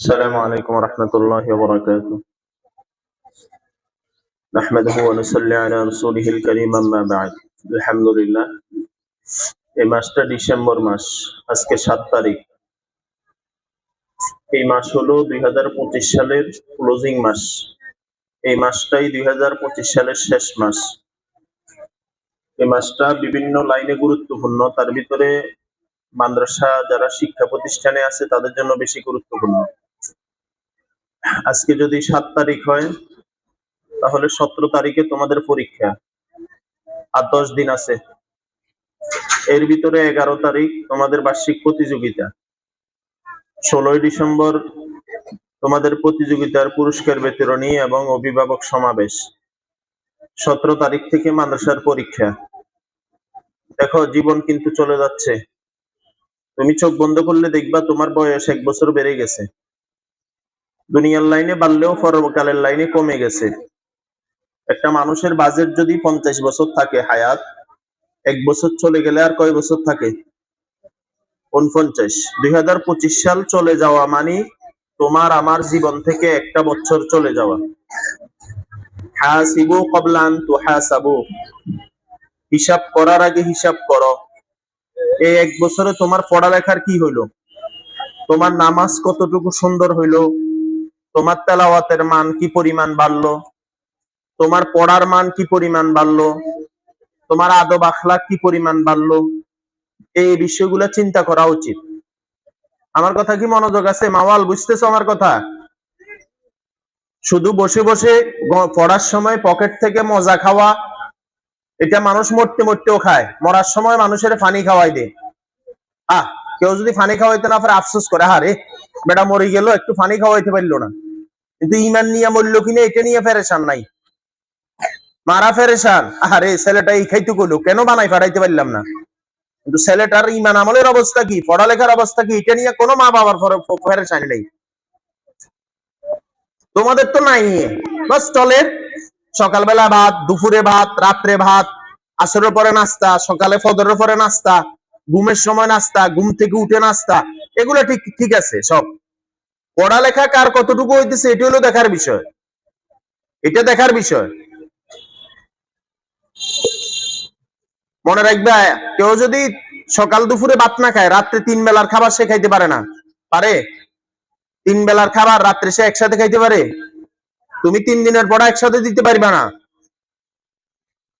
السلام عليكم ورحمة الله وبركاته نحمده ونصلي على رسوله الكريم أما بعد الحمد لله এই মাসটা ডিসেম্বর মাস আজকে সাত তারিখ এই মাস হলো দুই হাজার পঁচিশ সালের ক্লোজিং মাস এই মাসটাই দুই হাজার পঁচিশ সালের শেষ মাস এই মাসটা বিভিন্ন লাইনে গুরুত্বপূর্ণ তার ভিতরে মাদ্রাসা যারা শিক্ষা প্রতিষ্ঠানে আছে তাদের জন্য বেশি গুরুত্বপূর্ণ আজকে যদি সাত তারিখ হয়, তাহলে সতেরো তারিখে তোমাদের পরীক্ষা। আর দশ দিন আছে। এর ভিতরে এগারো তারিখ তোমাদের বার্ষিক প্রতিযোগিতা। ষোলোই ডিসেম্বর তোমাদের প্রতিযোগিতার পুরস্কার বিতরণী এবং অভিভাবক সমাবেশ। সতেরো তারিখ থেকে মাদ্রাসার পরীক্ষা। দেখো, জীবন কিন্তু চলে যাচ্ছে। তুমি চোখ বন্ধ করলে দেখবা তোমার বয়স এক বছর বেড়ে গেছে। দুনিয়ার লাইনে বাড়লেও পরকালের লাইনে কমে গেছে। একটা মানুষের বাজেট যদি পঞ্চাশ বছর থাকে হায়াত, এক বছর চলে গেলে আর কয় বছর থাকে? উনপঞ্চাশ দুই হাজার পঁচিশ সাল চলে যাওয়া মানে তোমার আমার জীবন থেকে একটা বছর চলে যাওয়া। হাসিবু কবলান তো হাসাবু। হিসাব করার আগে হিসাব করো। এই এক বছরে তোমার পড়ালেখার কি হইল? তোমার নামাজ কতটুকু সুন্দর হইল? তোমার তেলাওয়াতের মান কি পরিমাণ বাড়লো? তোমার পড়ার মান কি পরিমাণ বাড়লো? তোমার আদব আখলা কি পরিমাণ বাড়লো? এই বিষয়গুলো চিন্তা করা উচিত। আমার কথা কি মনোযোগ আছে? মাওয়াল, বুঝতেছো আমার কথা? শুধু বসে বসে পড়ার সময় পকেট থেকে মজা খাওয়া, এটা মানুষ মরতে মরতেও খায়। মরার সময় মানুষের ফানি খাওয়াই দে। আহ, কেউ যদি ফানি খাওয়াইতে না পারে আফসোস করে। হারে বেটা মরে গেল, একটু ফানি খাওয়াইতে পারল না। কিন্তু ইমান নিয়ে মরলো কিনা এটা নিয়ে ফেরেশান নাই। মারা ফেরেশান। আরে, ছেলেটা এই খাইতে কইলো, কেন বানাই ফাটাইতে পারলাম না? কিন্তু ছেলেটার ইমান আমলের অবস্থা কি, পড়ালেখার অবস্থা কি, এটা নিয়ে কোনো মা বাবার ফরে- ফেরেশানি নেই। তোমাদের তো নাই বাস চলের সকালবেলা ভাত, দুপুরে ভাত, রাত্রে ভাত, আসরের পরে নাস্তা, সকালে ফদরের পরে নাস্তা, ঘুমের সময় নাস্তা, ঘুম থেকে উঠে নাস্তা। এগুলো ঠিক ঠিক আছে, সব। পড়ালেখা কার কতটুকু হইতেছে, এটি হলো দেখার বিষয়। এটা দেখার বিষয়। মনে রাখবে, কেউ যদি সকাল দুপুরে ভাত না খায়, রাত্রে তিন বেলার খাবার সে খাইতে পারে না। পারে? তিন বেলার খাবার রাত্রে সে একসাথে খাইতে পারে? তুমি তিন দিনের পড়া একসাথে দিতে পারবে না।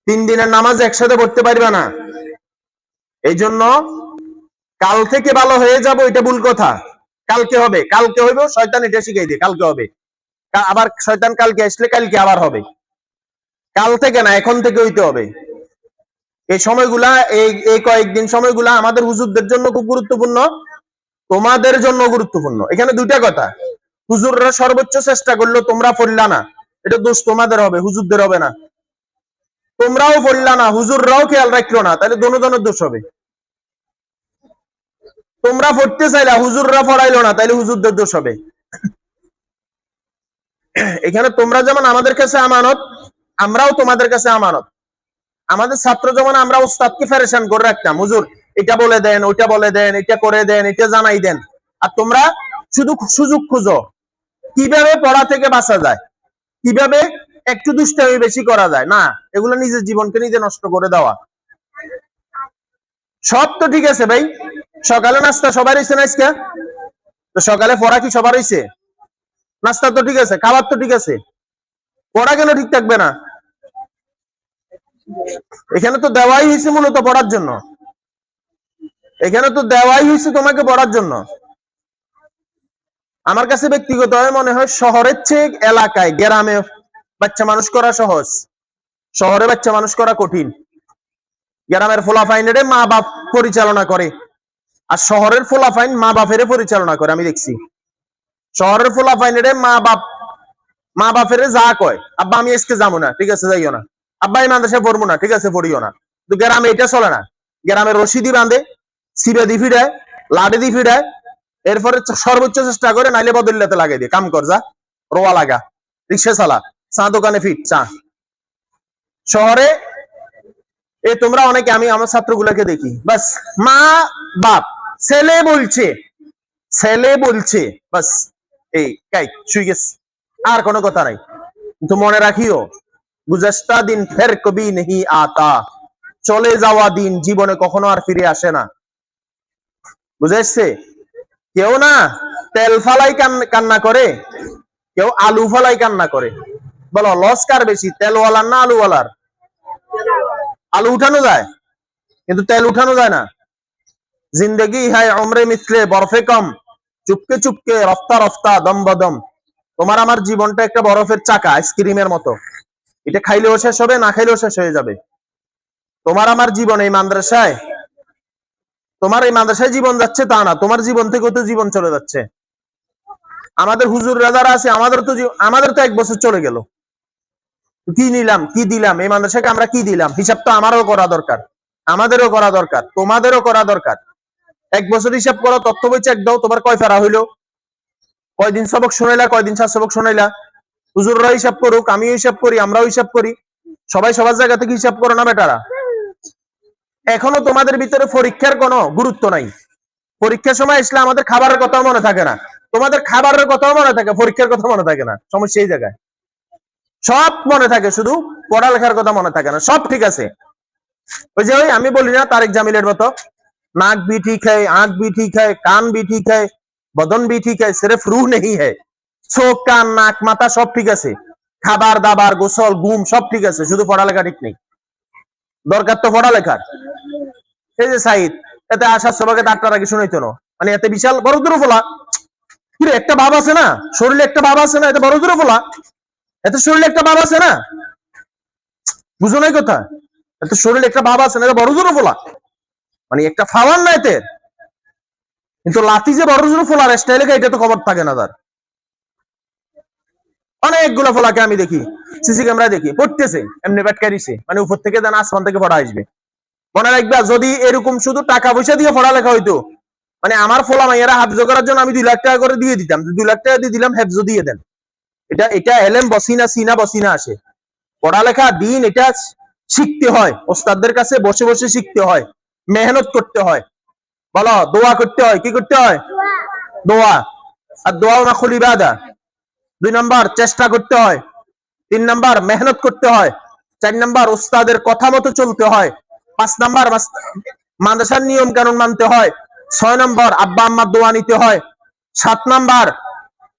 তিন দিনের নামাজ একসাথে পড়তে পারবে না। এই জন্য কাল থেকে ভালো হয়ে যাব, এটা ভুল কথা। কালকে হবে, কালকে হইব, শয়তান এটা শিখাই দিয়ে কালকে হবে। আবার শয়তান কালকে আসলে কালকে আবার হবে। কাল থেকে না, এখন থেকে হইতে হবে। এই সময়গুলা, এই কয়েকদিন সময়গুলা আমাদের হুজুরদের জন্য খুব গুরুত্বপূর্ণ। তোমাদের জন্য গুরুত্বপূর্ণ। এখানে দুইটা কথা। হুজুররা সর্বোচ্চ চেষ্টা করল, তোমরা পড়লা না। এটা দোষ তোমাদের হবে, হুজুরদের হবে না। তোমরাও পড়লা না, হুজুররাও খেয়াল রাখল না, তাহলে দোনো দোষ হবে। তোমরা পড়তে চাইলা, হুজুররা পড়াইলো না তাহলে হুজুরদের দোষ হবে। এখানে তোমরা যেমন আমাদের কাছে আমানত, আমরাও তোমাদের কাছে আমানত। আমাদের ছাত্র যেমন আমরা ওস্তাদকে ফেরেশান করে রাখতাম, হুজুর, এটা বলে দেন, ওইটা বলে দেন, এটা করে দেন, এটা জানাই দেন। আর তোমরা শুধু সুযোগ খুঁজো, কীভাবে পড়া থেকে বাঁচা যায়, কীভাবে একটু দুষ্টামি বেশি করা যায়। না, এগুলো নিজের জীবনকে নিজে নষ্ট করে দেওয়া। সব তো ঠিক আছে ভাই সকালে নাস্তা সবার হয়েছে না আজকে? তো সকালে পড়া কি সবার হয়েছে নাস্তা তো ঠিক আছে, খাবার তো ঠিক আছে। পড়া কেন ঠিক থাকবে না? এখানে তো দেওয়াই হয়েছে মূলত পড়ার জন্য। এখানে তো দেওয়াই হয়েছে তোমাকে পড়ার জন্য। আমার কাছে ব্যক্তিগত মনে হয় শহরের চেয়ে এলাকায়, গ্রামে বাচ্চা মানুষ করা সহজ। শহরে বাচ্চা মানুষ করা কঠিন। গ্রামের ফোলাফাইনের মা বাপ পরিচালনা করে। আর শহরের ফোলাফাইন মা বাপের পরিচালনা করে, আমি দেখছি। শহরের ফোলাফাইনের মা বাপ, মা বাপের যা কয়, আব্বা, আমি আজকে যাব না, ঠিক আছে, যাইও না। আব্বা, এই মাদ্রাসায় পড়ব না, ঠিক আছে, পড়িও না। কিন্তু গ্রামে এটা চলে না। গ্রামে রশিদি বাঁধে সিবে দি ফিডায় লাডি দি ফিডায় এরপরে সর্বোচ্চ চেষ্টা করে, নাইলে বদলাতে লাগে দিয়ে। কাম কর যা, রোয়া লাগা, রিক্সা চালা, চা দোকানে ফিট চা। শহরে, এ তোমরা অনেকে, আমি আমার ছাত্রগুলোকে দেখি, বাস মা বাপ ছেলে বলছে ছেলে বলছে, বাস, এই, কাই, শুই গেছে। আর কোনো কথা নাই। কিন্তু মনে রাখিও, গুজস্তা দিন ফের কবি নেহি আতা। চলে যাওয়া দিন জীবনে কখনো আর ফিরে আসে না। বুঝেছে? কেউ না তেল ফালাই কান- কান্না করে, কেউ আলু ফালাই কান্না করে। বলো, লস কার বেশি, তেলওয়ালার না আলুওয়ালার? আলু উঠানো যায়, কিন্তু তেল উঠানো যায় না। জিন্দগি হায় অমরে মিথলে, বরফে কম। চুপকে চুপকে, রফতা রফতা, দম বদম। তোমার আমার জীবনটা একটা বরফের চাকা, আইসক্রিমের মতো। এটা খাইলেও শেষ হবে, না খাইলেও শেষ হয়ে যাবে। তোমার আমার জীবন এই মাদ্রাসায়। তোমার এই মাদ্রাসায় জীবন যাচ্ছে তা না, তোমার জীবন থেকেও তো জীবন চলে যাচ্ছে। আমাদের হুজুর রাজারা আছে, আমাদের তো আমাদের তো এক বছর চলে গেল। কি নিলাম, কি দিলাম? এই মাদ্রাসাকে আমরা কি দিলাম? হিসাব তো আমারও করা দরকার। আমাদেরও করা দরকার, তোমাদেরও করা দরকার। এক বছর হিসাব করো তথ্য বই চেক দাও, তোমার কয় ফেরা হইল? কয়দিন সবক শোনাইলা, কয়দিন সাত সবক শোনাইলা? হুজুররা হিসাব করুক, আমিও হিসাব করি, আমরাও হিসাব করি। সবাই সবার জায়গা থেকে হিসাব করো না বেটারা? এখনও তোমাদের ভিতরে পরীক্ষার কোনো গুরুত্ব নাই। পরীক্ষার সময় আসলে আমাদের খাবারের কথাও মনে থাকে না। তোমাদের খাবারের কথাও মনে থাকে, পরীক্ষার কথা মনে থাকে না। সমস্যা এই জায়গায়। সব মনে থাকে, শুধু পড়ালেখার কথা মনে থাকে না। সব ঠিক আছে। ওই যে ওই, আমি বলি না, তারেক জামিলের মতো। नाक भी ठीक है आंख भी ठीक है कान भी ठीक है बदन भी ठीक है सिर्फ रूह नहीं है চোখ কান নাক মাথা সব ঠিক আছে খাবার দাবার গোসল ঘুম সব ঠিক আছে শুধু পড়ালেখা ঠিক নেই দরকার তো পড়ালেখার এই যে সাইদ এতে আসার সবাইকে আটটার আগে শুনাইতো না মানে এতে বিশাল বড় দূর ফোলা কিরে একটা ভাব আছে না শরীরে একটা ভাব আছে না এতে বড় দূর ফোলা এতে শরীরে একটা ভাব আছে না বুঝো নাই কথা এতে শরীরে একটা ভাব আছে না এটা বড় দূর ফোলা মানে একটা ফাওয়ার না এতে কিন্তু লাথি যে বড় জোর ফোলার স্টাইলে এটা তো খবর থাকে না তার। অনেকগুলো ফোলাকে আমি দেখি, সিসি ক্যামেরা দেখি, পড়তেছে, এমনি ব্যাটকারিছে মানে উপর থেকে দেন আসমান থেকে পড়া আসবে। মনে রাখবা, যদি এরকম শুধু টাকা পয়সা দিয়ে পড়ালেখা হইতো মানে আমার ফোলা মাইয়ারা হাফজ করার জন্য আমি দুই লাখ টাকা করে দিয়ে দিতাম, দুই লাখ টাকা দিয়ে দিলাম হেফজ দিয়ে দেন। এটা এটা এলেম বসিনা, সিনা বসিনা আসে। পড়ালেখা দিন, এটা শিখতে হয়, ওস্তাদদের কাছে বসে বসে শিখতে হয়। মেহনত করতে হয়। বলো, দোয়া করতে হয়, কি করতে হয়? দোয়া। আর দোয়াও না খুলি বাদা দুই নাম্বার, চেষ্টা করতে হয়। তিন নাম্বার, মেহনত করতে হয়। চার নাম্বার ওস্তাদের কথা মতো চলতে হয়। পাঁচ নাম্বার মাদ্রাসার নিয়ম কানুন মানতে হয়। ছয় নম্বর, আব্বা আম্মার দোয়া নিতে হয়। সাত নাম্বার,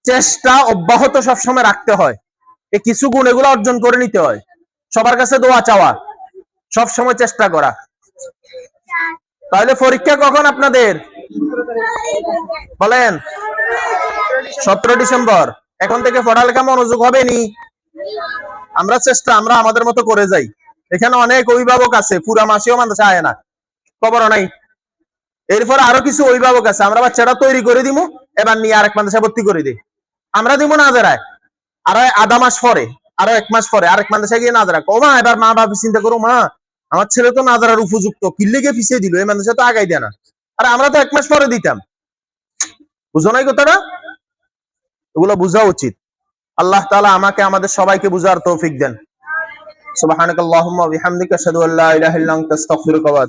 চেষ্টা অব্যাহত সবসময় রাখতে হয়। এই কিছু গুণ এগুলো অর্জন করে নিতে হয়। সবার কাছে দোয়া চাওয়া। সব সময় চেষ্টা করা। তাহলে পরীক্ষা কখন আপনাদের? বলেন। সতেরো ডিসেম্বর। এখন থেকে পড়ালেখা মনোযোগ হবে নি আমরা চেষ্টা, আমরা আমাদের মতো করে যাই। এখানে অনেক অভিভাবক আছে, পুরা মাসেও মানুষ আয় না। খবরও নাই। এরপর আরও কিছু অভিভাবক আছে, আমরা বাচ্চাটা তৈরি করে দিব এবার নিয়ে আরেক মাদ্রাসা ভর্তি করে দিই। আমরা দিব না আদারায় আরও আধা মাস পরে, আরও এক মাস পরে, আরেক মাদ্রাসা গিয়ে না ও মা এবার মা বাবা চিন্তা করো, মা আমার ছেলে তো নাদারার উপযুক্ত। কি লেগে ফিসে দিল? এই মানুষে তো আগাই দেয় না। আর আমরা তো এক মাস পরে দিতাম। বুঝো নাই কথাটা? এগুলো বোঝা উচিত। আল্লাহ তালা আমাকে, আমাদের সবাইকে বুঝার তৌফিক দেন। সুবাহ ওয়া বিহামদিকা আশহাদু আল্লা ইলাহা ইল্লা আনতা, আস্তাগফিরুকা ওয়া